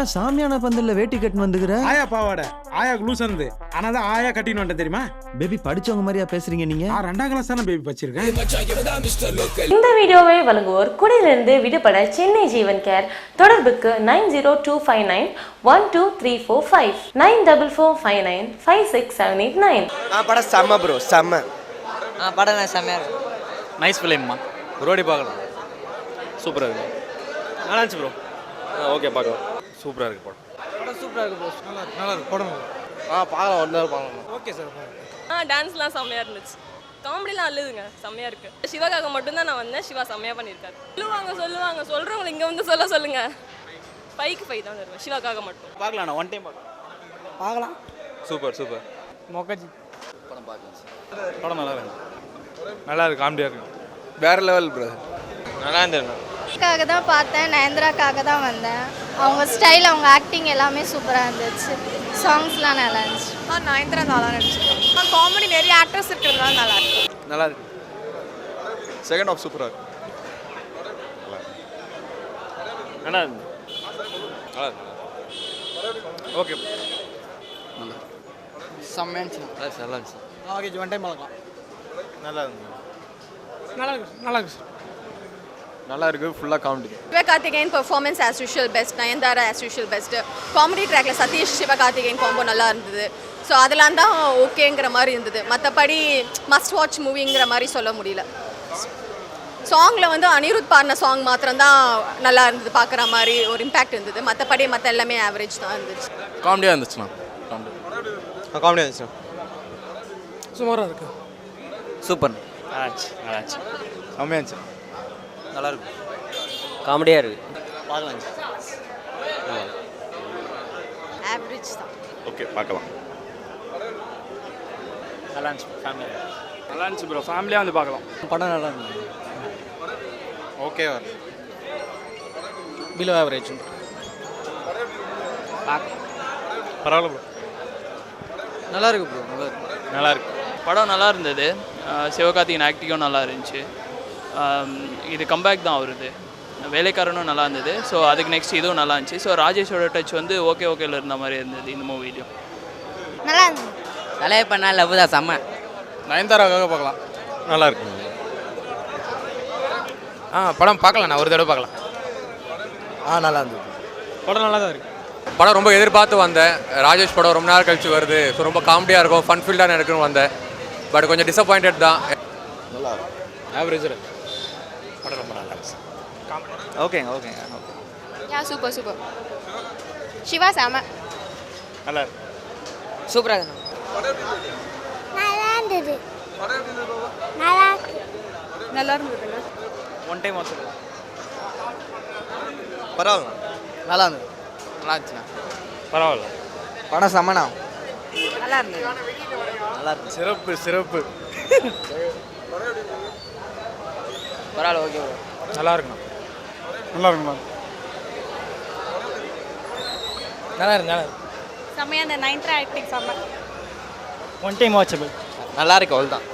என்ன சாமியான பந்தல்ல வேட்டி கட்டுன்னு வந்துக்கிற? ஆயா பாவாடை ஆயா லூஸ் இருந்து ஆனா தான் ஆயா கட்டின்னு வந்துட்டேன் தெரியுமா? பேபி படிச்சவங்க மாதிரியா பேசுறீங்க நீங்க? நான் ரெண்டாம் கிளாஸ் தானே பேபி வச்சிருக்கேன் இந்த வீடியோவை வழங்குவோர் குடியிலிருந்து விடுபட சென்னை ஜீவன் கேர். தொடர்புக்கு nine zero two five nine one two three four five nine double four five nine five six seven eight nine ஆ படம் செம்ம ப்ரோ செம்ம. ஆ படம் நான் செம்மையாக இருக்கும் நைஸ் ஃபிலிம்மா ரோடி பார்க்கலாம். சூப்பராக இருக்கு. நல்லா இருந்துச்சு ப்ரோ ஓகே பார்க்கலாம். சூப்பராக இருக்கு படம். படம் சூப்பராக இருக்கு ப்ரோ நல்லா இருக்கு படம் ஆ பார்க்கலாம் ஒரு நேரம் பார்க்கலாம். ஓகே சார் ஆ டான்ஸ்லாம் செம்மையாக இருந்துச்சு. காமெடிலாம் அல்லுதுங்க செம்மையாக இருக்கு. சிவாக்காக மட்டும்தான் நான் வந்தேன் சிவா செம்மையாக பண்ணியிருக்காரு. சொல்லுவாங்க சொல்லுவாங்க சொல்கிறவங்க இங்கே வந்து சொல்ல சொல்லுங்க. ஃபைக்கு ஃபை தான் வருவேன் சிவாக்காக மட்டும். பார்க்கலாம் நான் ஒன் டைம் பார்க்கலாம். பார்க்கலாம். Super super. மொக்கஜி. படம் நல்லா இருக்கு. நல்லா இருக்கு காமெடியாக இருக்கு. வேற லெவல் ப்ரோ நல்லா இருந்தது க்காக தான் பார்த்தேன் நயன்தராக்காக தான் வந்தேன். அவங்க ஸ்டைல் அவங்க ஆக்டிங் எல்லாமே சூப்பராக இருந்துச்சு. சாங்ஸ்லாம் நல்லா இருந்துச்சு. ஆ நயன்தரா நல்லா இருந்துச்சு. ஆ காமெடி நிறைய ஆக்டர்ஸ் இருக்கிறதுனால நல்லா இருக்கு. நல்லா இருக்கு. செகண்ட் ஆஃப் சூப்பராக இருக்கு. நல்லா நல்லா இருக்கு. ஓகே செம்மையாக இருந்துச்சு. நல்லா இருந்துச்சு ஓகே ஒன் டைம் பார்க்கலாம். நல்லா இருக்கு. நல்லா இருக்கு நல்லா இருக்கு நல்லா இருக்கு ஃபுல்லாக comedy Sivakarthikeyan performance as usual best Nayanthara as usual best comedy ட்ராக்ல சதீஷ் சிவகார்த்திகேயன் காம்போ நல்லா இருந்தது. ஸோ அதெல்லாம் தான் ஓகேங்கிற மாதிரி இருந்தது. மற்றபடி மஸ்ட் வாட்ச் மூவிங்கிற மாதிரி சொல்ல முடியல. சாங்கில் வந்து அனிருத் பாடின சாங் மாத்திரம்தான் நல்லா இருந்தது பார்க்குற மாதிரி ஒரு இம்பாக்ட் இருந்தது. மற்றபடி மற்ற எல்லாமே ஆவரேஜ் தான் இருந்துச்சு. காமெடியாக இருந்துச்சுண்ணா. காமெடி காமெடி இருந்துச்சு. சுமாராக இருக்கு. சூப்பர் நல்லா இருந்துச்சு நல்லா இருந்துச்சு. செம்மையாக இருந்துச்சு. நல்லா இருக்கும் காமெடியாக இருக்கு. ஆவரேஜ் தான். ஓகே பார்க்கலாம். நல்லா இருந்துச்சு ஃபேமிலியாக நல்லா இருந்துச்சு ப்ரோ ஃபேமிலியாக வந்து பார்க்கலாம். படம் நல்லா இருந்தது ஓகேவா பிலோ ஆவரேஜ் பரவாயில்ல ப்ரோ நல்லா இருக்கு ப்ரோ நல்லா இருக்கு நல்லா இருக்கு படம் நல்லா இருந்தது அஹ் சிவகார்த்திகேயன் ஆக்டிங்கும் நல்லா இருந்துச்சு இது கம்பேக் தான் அவருது. வேலைக்காரனும் நல்லா இருந்தது. ஸோ அதுக்கு நெக்ஸ்ட் இதுவும் நல்லா இருந்துச்சு. ஸோ ராஜேஷோட டச் வந்து ஓகே ஓகேல இருந்த மாதிரி இருந்தது இந்த மூவிலையும் நல்லா இருந்தது. தலையை பண்ணா லவ் தான் செம்ம. நயன்தாராக்காக பார்க்கலாம். நல்லா இருக்கு. ஆ படம் பார்க்கலாம் நான் ஒரு தடவை பார்க்கலாம். ஆ நல்லா இருந்தது. படம் நல்லா தான் இருக்கு. படம் ரொம்ப எதிர்பார்த்து வந்தேன். ராஜேஷ் படம் ரொம்ப நாள் கழிச்சு வருது. ஸோ ரொம்ப காமெடியாக இருக்கும் ஃபன் ஃபீல்டாக இருக்குன்னு வந்தேன். பட் கொஞ்சம் டிசப்பாயிண்டட் தான். நல்லா இருக்கு. ஆவரேஜ் இருக்கு படம் ரொம்ப நல்லா இருந்துச்சு ஓகேங்க ஓகேங்க. யா சூப்பர் சூப்பர் சிவா சாம. நல்லா இருக்கு. சூப்பராக இருக்கு. நல்லா இருந்தது. நல்லா நல்லா இருந்ததுங்க ஒன் டைம் வாட்ச் பரவாயில்ல. நல்லா இருந்தது. நல்லா இருந்துச்சுண்ணா. பரவாயில்ல. படம் செம்மண்ணா. நல்லா இருந்தது. நல்லா இருக்கு. சிறப்பு சிறப்பு. பரவாயில்ல ஓகே ப்ரோ நல்லா இருக்குண்ணா நல்லா இருக்குண்ணா நல்லா இருக்கு நல்லா இருக்கு செம்மையாக அந்த நைன்த்ரா ஆக்டிங் செம்ம ஒன் டைம் வாட்சபிள் நல்லா இருக்கு அவ்வளோதான்